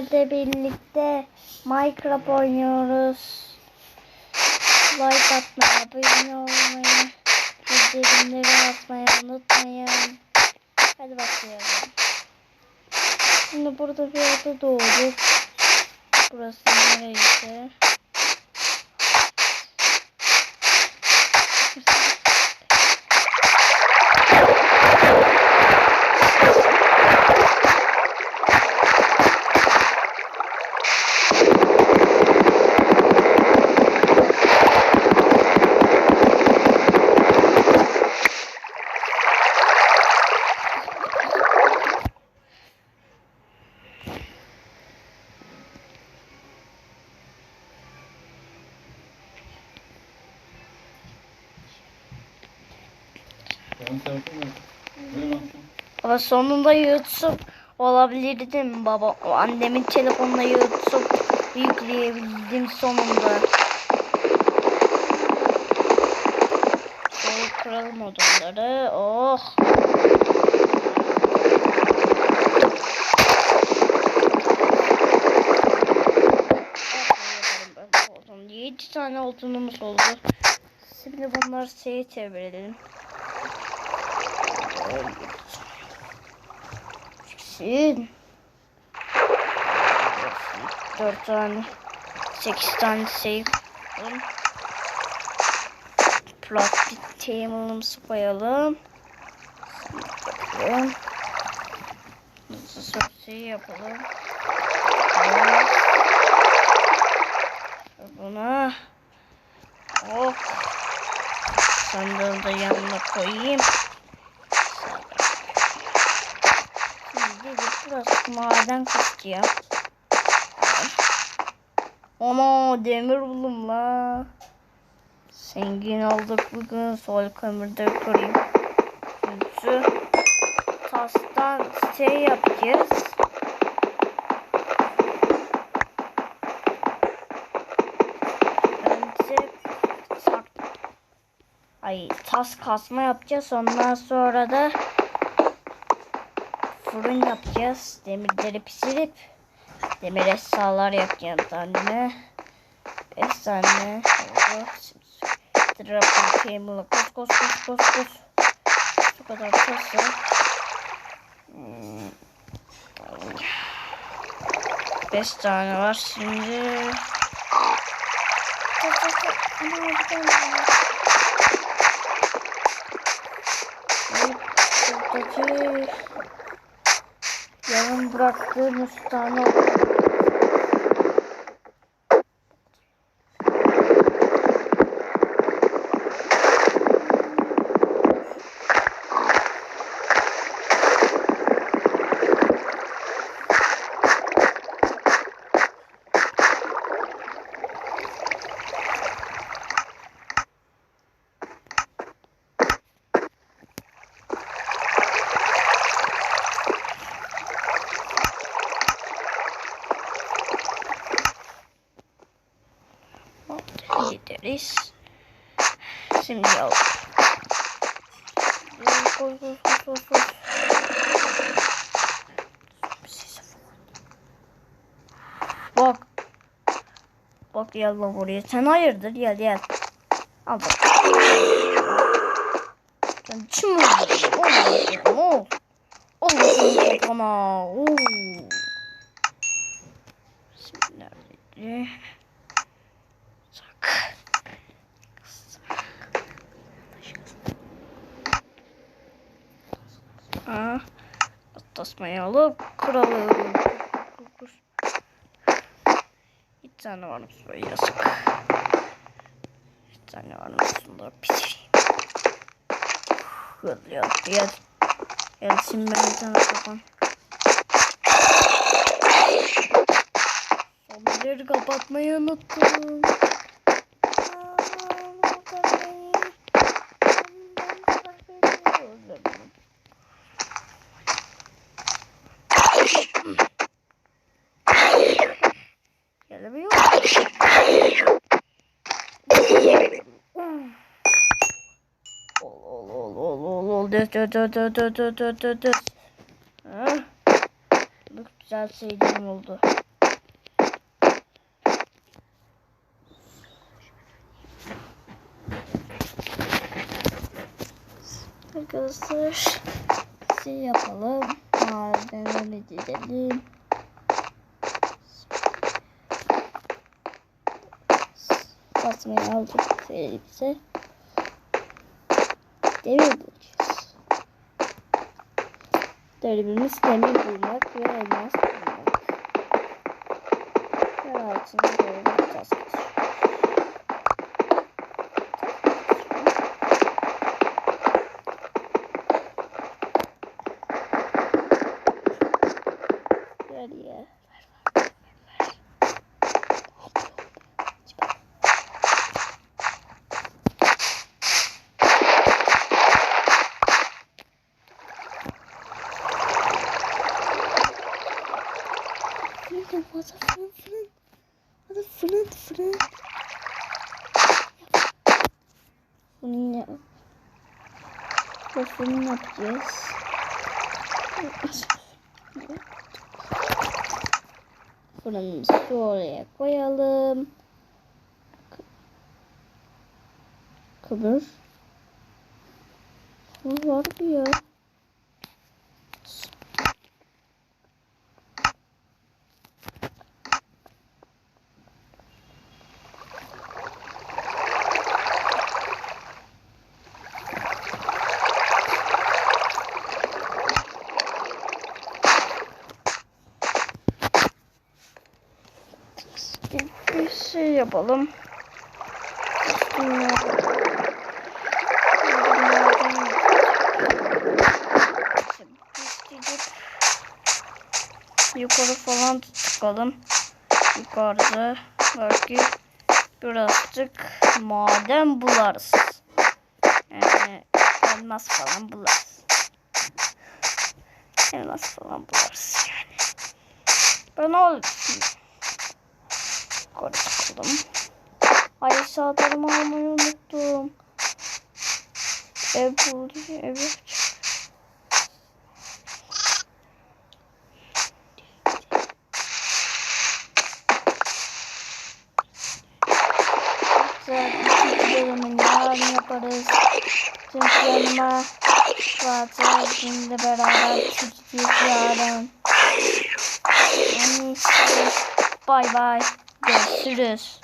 sizlerle birlikte Minecraft oynuyoruz. Like atmayı, abone olmayı, bildirimleri atmayı unutmayın. Hadi başlayalım. Şimdi burada bir oda doğduk. Burası nereyse. Ama sonunda YouTube olabilirdim baba. O annemin telefonuna YouTube yükleyebildim sonunda. Şöyle kıralım odunları. Oh. 7 tane odunumuz oldu. Şimdi bunları şeye çevirelim. Çıksın. Dört tane. Sekiz tane şey koyalım. Plastik table'ımızı koyalım. Bakalım. Nasıl şey yapalım. Buna. Oh. Sandığı da yanına koyayım. Burası maden kısacağım. Ana demir buldum la. Zengin olduk bugün. Sol kömürde kırayım. Şu tastan şey yapacağız. Önce sak Ay tas kasma yapacağız. Ondan sonra da fırın yapacağız. Demirleri pişirip demir eşyalar yapacağım tane. 5 tane. Trapın kemla kos kos kos kos kos. Şu kadar kossa. Hmm. 5 tane var şimdi. Buradaki Yarım bıraktığı müstahane oldu. Gideriz. Şimdi al. Koy. Bak. Bak gel lan buraya. Sen hayırdır gel gel. Al bak. Sen kim öldürdün? Ol. Ol. Ol senin kafana. Oo. Şimdi nerede? Aa, tasmayı alıp kıralım. Bir tane varmış böyle yazık. Bir tane varmış şunları pişireyim. Gel gel gel. Gel şimdi ben bir tane kapan. Zombileri kapatmayı unuttum. Dur dur dur dur dur dur dur dur dur. Ah. Bu güzel şeylerim oldu. Arkadaşlar şey yapalım. Malzeme gidelim. Basmayı aldık elimize. Demir Görevimiz demir bulmak ve elmas bulmak. Ve altını böyle bulacağız. Gel ya. Fırın, hadi fırın, fırın. Hadi fırın, fırın. Bunu yap. Ve fırın yapacağız. Fırınımızı oraya koyalım. Kı- Kıvır. Bu var mı ya? bir şey yapalım. Yukarı falan çıkalım. Yukarıda belki birazcık maden bularız. Yani elmas falan bularız. Elmas falan bularız yani. Ben o yukarı çıkalım. Ay saatlerimi almayı unuttum. Ev buldu. Ev ikinci bölümünü yarın yaparız. Çünkü yanıma zaten bizimle beraber çıkacağız yarın. Yani işte bay bay. Görüşürüz.